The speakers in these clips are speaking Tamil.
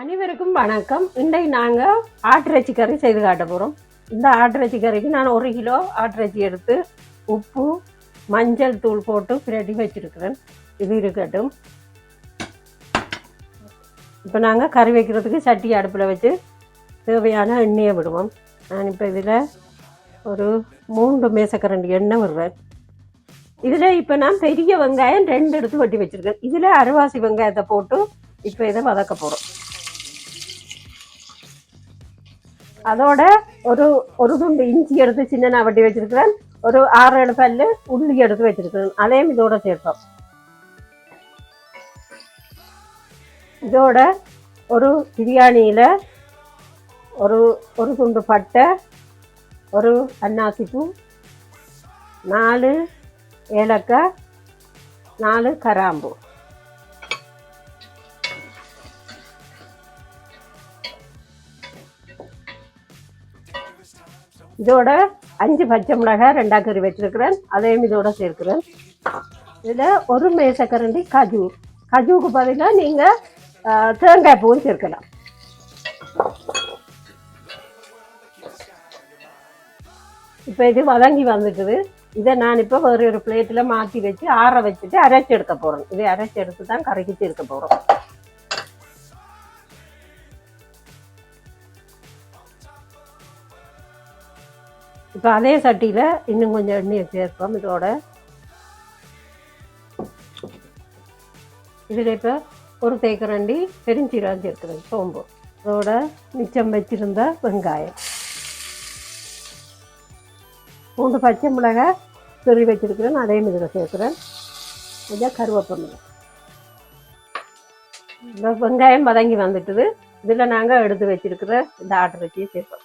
அனைவருக்கும் வணக்கம். இன்றைக்கு நாங்கள் ஆட்டிறைச்சி கறி செய்து காட்ட போகிறோம் இந்த ஆட்டிறைச்சி கறிக்கு நான் ஒரு கிலோ ஆட்டிறைச்சி எடுத்து உப்பு மஞ்சள் தூள் போட்டு பிரட்டி வச்சுருக்கிறேன். இது இருக்கட்டும். இப்போ நாங்கள் கறி வைக்கிறதுக்கு சட்டி அடுப்பில் வச்சு தேவையான எண்ணெயை விடுவோம். நான் இப்போ இதில் ஒரு மூன்று மேசக்கரண்டி எண்ணெய் விடுறேன். இதில் இப்போ நான் பெரிய வெங்காயம் ரெண்டு எடுத்து வட்டி வச்சுருக்கேன். இதில் அரைவாசி வெங்காயத்தை போட்டு இப்போ இதை வதக்க போகிறோம் அதோட ஒரு ஒரு துண்டு இஞ்சி எடுத்து சின்ன வட்டி வச்சிருக்கிறேன். ஒரு ஆறு ஏழு பல்லு உள்ளி எடுத்து வச்சிருக்கிறேன். அதையும் இதோட சேர்த்தோம். இதோட ஒரு பிரியாணியில் ஒரு ஒரு துண்டு பட்டை ஒரு அன்னாசிப்பூ நாலு ஏலக்காய் நாலு கராம்பூ. இதோட அஞ்சு பச்சை மிளகாய் ரெண்டா கறி வச்சுருக்கிறேன். அதையும் இதோட சேர்க்கிறேன். இதில் ஒரு மேசக்கரண்டி காஜு. கஜுவுக்கு பதிலாக நீங்கள் தேங்காய் பூவும் சேர்க்கலாம். இப்போ இது வதங்கி வந்துட்டுது. இதை நான் இப்போ வேறு ஒரு பிளேட்டில் மாற்றி வச்சு ஆற வச்சுட்டு அரைச்சி எடுக்க போகிறேன் இதை அரைச்சி எடுத்து தான் கரைக்கிட்டு சேர்க்க போகிறோம் இப்போ அதே சட்டியில் இன்னும் கொஞ்சம் எண்ணெயை சேர்ப்போம் இதோட. இதில் இப்போ ஒரு தேக்கரண்டி பெருஞ்சீரகம் சேர்க்கிறேன் சோம்பு. அதோட மிச்சம் வச்சிருந்த வெங்காயம். மூன்று பச்சை மிளகாய் துருவி வச்சிருக்கிறேன் அதையும் இதில் சேர்க்குறேன். கொஞ்சம் கருவேப்பிலை. இந்த வெங்காயம் வதங்கி வந்துட்டுது. இதில் நாங்கள் எடுத்து வச்சிருக்கிற இந்த ஆட்டிறைச்சியை சேர்ப்போம்.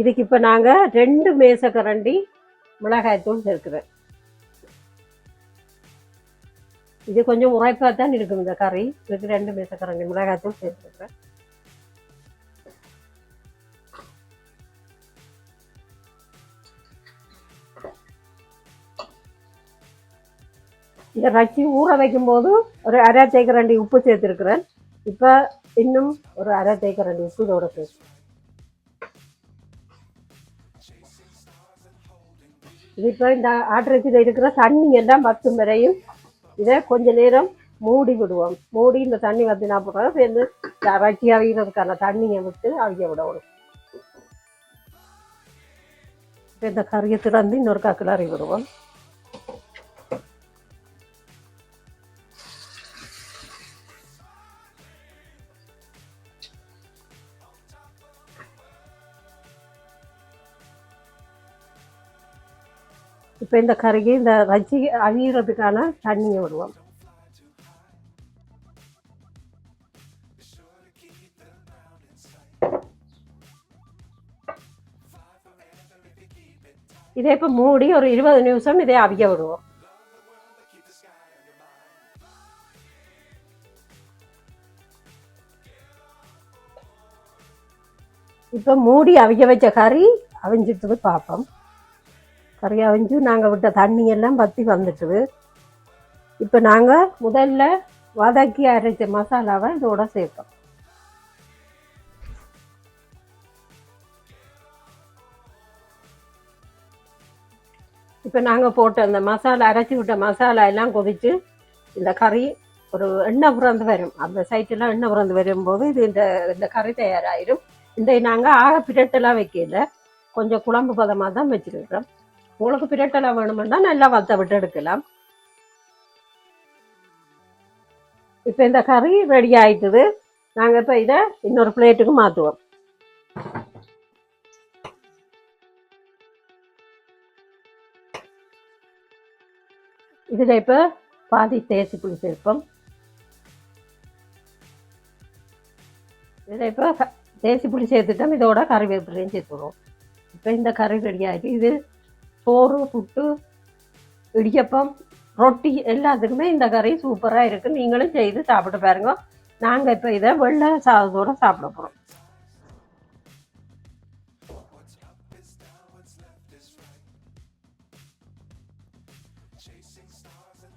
இதுக்கு இப்போ நாங்கள் ரெண்டு மேசக்கரண்டி மிளகாய்த்தூள் சேர்க்குறேன். இது கொஞ்சம் உரைப்பாக தான் இருக்கும் இந்த கறி. இதுக்கு ரெண்டு மேசக்கரண்டி மிளகாய்த்தூள் சேர்த்துருக்குறேன் இந்த ரச்சி ஊற வைக்கும்போது ஒரு அரை தேக்கரண்டி உப்பு சேர்த்துருக்குறேன். இப்போ இன்னும் ஒரு அரை தேக்கரண்டி உப்பு இதோட சேர்த்து இப்போ இந்த ஆட்டத்தில் இருக்கிற தண்ணி எல்லாம் பத்தும் வரையும் இதை கொஞ்ச நேரம் மூடி விடுவோம். மூடி இந்த தண்ணி வத்தினா போகிறோம் சேர்ந்து இறச்சி அவிகிறதுக்கான தண்ணியை விட்டு அவிய விடணும். இப்போ இந்த கறியை திறந்து இன்னொரு கிளறி விடுவோம் இப்போ இந்த கறிக்கு இந்த ரச்சி அவியறதுக்கான தண்ணியை விடுவோம். இதை இப்போ மூடி ஒரு இருபது நிமிஷம் இதை அவிய விடுவோம். இப்போ மூடி அவிய வச்ச கறி அவிஞ்சிட்டது பார்ப்போம் கறி அவிஞ்சு நாங்கள் விட்ட தண்ணி எல்லாம் பற்றி வந்துட்டுது. இப்போ நாங்கள் முதல்ல வதக்கி அரைச்ச மசாலாவை இதோட சேர்ப்போம் இப்போ நாங்கள் போட்ட அந்த மசாலா அரைச்சி விட்ட மசாலா எல்லாம் கொதிச்சு இந்த கறி ஒரு எண்ணெய் புறந்து வரும். அந்த சைட்டெல்லாம் எண்ணெய் புறந்து வரும்போது இது இந்த இந்த கறி தயாராகிடும் இந்த நாங்கள் ஆக பிரட்டெல்லாம் வைக்கல. கொஞ்சம் குழம்பு பதமாக தான் வச்சுருக்கிறோம். உங்களுக்கு பிரட்டெல்லாம் வேணுமென்னா நல்லா வத்த விட்டு எடுக்கலாம். இப்போ இந்த கறி ரெடி ஆயிட்டுது. நாங்கள் இப்போ இதை இன்னொரு பிளேட்டுக்கு மாற்றுவோம் இதில் இப்போ பாதி தேசி புளி சேர்ப்போம். இதில் இப்போ தேசி புளி சேர்த்துட்டோம். இதோட கறிவேப்பிலையும் சேர்த்துடுவோம். இப்போ இந்த கறி ரெடி ஆகிட்டு இது சோறு புட்டு இடியப்பம் ரொட்டி எல்லாத்துக்குமே இந்த கறி சூப்பராக இருக்குது நீங்களும் செய்து சாப்பிட்டு பாருங்க. நாங்கள் இப்போ இதை வெள்ளை சாதத்தோடு சாப்பிட போகிறோம் chasing stars